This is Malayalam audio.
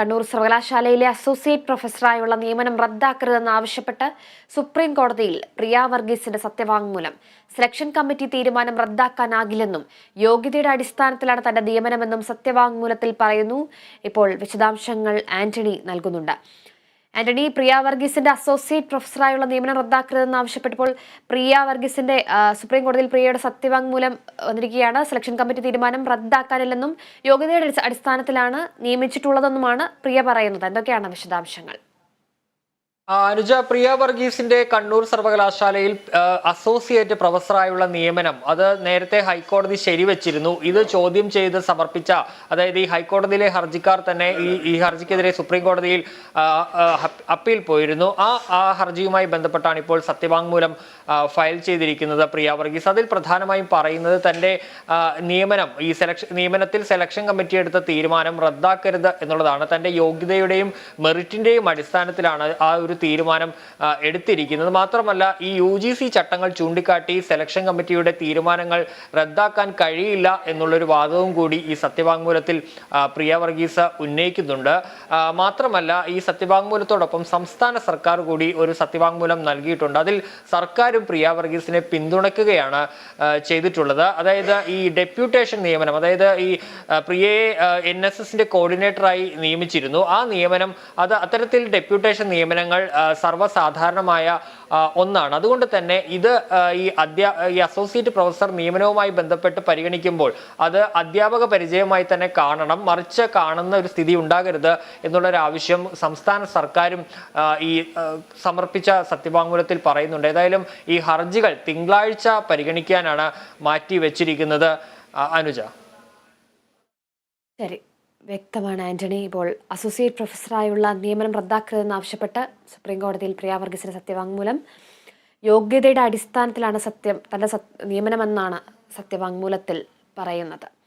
കണ്ണൂർ സർവകലാശാലയിലെ അസോസിയേറ്റ് പ്രൊഫസറായുള്ള നിയമനം റദ്ദാക്കരുതെന്നാവശ്യപ്പെട്ട് സുപ്രീം കോടതിയിൽ പ്രിയ വർഗീസിന്റെ സത്യവാങ്മൂലം. സെലക്ഷൻ കമ്മിറ്റി തീരുമാനം റദ്ദാക്കാനാകില്ലെന്നും യോഗ്യതയുടെ അടിസ്ഥാനത്തിലാണ് തന്റെ നിയമനമെന്നും സത്യവാങ്മൂലത്തിൽ പറയുന്നു. ഇപ്പോൾ വിശദാംശങ്ങൾ ആന്റണി നൽകുന്നുണ്ട്. ആന്റണി പ്രിയ വർഗീസിന്റെ അസോസിയേറ്റ് പ്രൊഫസറായുള്ള നിയമനം റദ്ദാക്കരുതെന്ന് ആവശ്യപ്പെട്ടപ്പോൾ പ്രിയ വർഗീസിന്റെ സുപ്രീം കോടതിയിൽ പ്രിയയുടെ സത്യവാങ്മൂലം വന്നിരിക്കുകയാണ്. സെലക്ഷൻ കമ്മിറ്റി തീരുമാനം റദ്ദാക്കാനില്ലെന്നും യോഗ്യതയുടെ അടിസ്ഥാനത്തിലാണ് നിയമിച്ചിട്ടുള്ളതെന്നുമാണ് പ്രിയ പറയുന്നത്. എന്തൊക്കെയാണ് വിശദാംശങ്ങൾ? അനുജ പ്രിയ വർഗീസിന്റെ കണ്ണൂർ സർവകലാശാലയിൽ അസോസിയേറ്റ് പ്രൊഫസറായുള്ള നിയമനം അത് നേരത്തെ ഹൈക്കോടതി ശരിവച്ചിരുന്നു. ഇത് ചോദ്യം ചെയ്ത് സമർപ്പിച്ച അതായത് ഈ ഹൈക്കോടതിയിലെ ഹർജിക്കാർ തന്നെ ഈ ഈ ഹർജിക്കെതിരെ സുപ്രീം കോടതിയിൽ അപ്പീൽ പോയിരുന്നു. ആ ആ ഹർജിയുമായി ബന്ധപ്പെട്ടാണ് ഇപ്പോൾ സത്യവാങ്മൂലം ഫയൽ ചെയ്തിരിക്കുന്നത് പ്രിയ വർഗീസ്. അതിൽ പ്രധാനമായും പറയുന്നത് തന്റെ നിയമനം ഈ സെലക്ഷൻ നിയമനത്തിൽ സെലക്ഷൻ കമ്മിറ്റി എടുത്ത തീരുമാനം റദ്ദാക്കരുത് എന്നുള്ളതാണ്. തന്റെ യോഗ്യതയുടെയും മെറിറ്റിന്റെയും അടിസ്ഥാനത്തിലാണ് ആ ഒരു തീരുമാനം എടുത്തിരിക്കുന്നത്. മാത്രമല്ല ഈ യു ജി സി ചട്ടങ്ങൾ ചൂണ്ടിക്കാട്ടി സെലക്ഷൻ കമ്മിറ്റിയുടെ തീരുമാനങ്ങൾ റദ്ദാക്കാൻ കഴിയില്ല എന്നുള്ളൊരു വാദവും കൂടി ഈ സത്യവാങ്മൂലത്തിൽ പ്രിയ വർഗീസ് ഉന്നയിക്കുന്നുണ്ട്. മാത്രമല്ല ഈ സത്യവാങ്മൂലത്തോടൊപ്പം സംസ്ഥാന സർക്കാർ കൂടി ഒരു സത്യവാങ്മൂലം നൽകിയിട്ടുണ്ട്. അതിൽ സർക്കാരും പ്രിയ വർഗീസിനെ പിന്തുണയ്ക്കുകയാണ് ചെയ്തിട്ടുള്ളത്. അതായത് ഈ ഡെപ്യൂട്ടേഷൻ നിയമനം അതായത് ഈ പ്രിയയെ എൻ എസ് എസിന്റെ കോർഡിനേറ്ററായി നിയമിച്ചിരുന്നു. ആ നിയമനം അത് അത്തരത്തിൽ ഡെപ്യൂട്ടേഷൻ നിയമനങ്ങൾ സർവസാധാരണമായ ഒന്നാണ്. അതുകൊണ്ട് തന്നെ ഇത് ഈ അധ്യാ ഈ അസോസിയേറ്റ് പ്രൊഫസർ നിയമനവുമായി ബന്ധപ്പെട്ട് പരിഗണിക്കുമ്പോൾ അത് അധ്യാപക പരിചയമായി തന്നെ കാണണം. മറിച്ച് കാണുന്ന ഒരു സ്ഥിതി ഉണ്ടാകരുത് എന്നുള്ളൊരു ആവശ്യം സംസ്ഥാന സർക്കാരും ഈ സമർപ്പിച്ച സത്യവാങ്മൂലത്തിൽ പറയുന്നുണ്ട്. ഏതായാലും ഈ ഹർജികൾ തിങ്കളാഴ്ച പരിഗണിക്കാനാണ് മാറ്റി വെച്ചിരിക്കുന്നത് അനുജ. ശരി. വ്യക്തമാണ്. ആന്റണി ഇപ്പോൾ അസോസിയേറ്റ് പ്രൊഫസറായുള്ള നിയമനം റദ്ദാക്കരുതെന്ന് ആവശ്യപ്പെട്ട് സുപ്രീം കോടതിയിൽ പ്രിയ സത്യവാങ്മൂലം. യോഗ്യതയുടെ അടിസ്ഥാനത്തിലാണ് സത്യം തന്റെ നിയമനമെന്നാണ് സത്യവാങ്മൂലത്തിൽ പറയുന്നത്.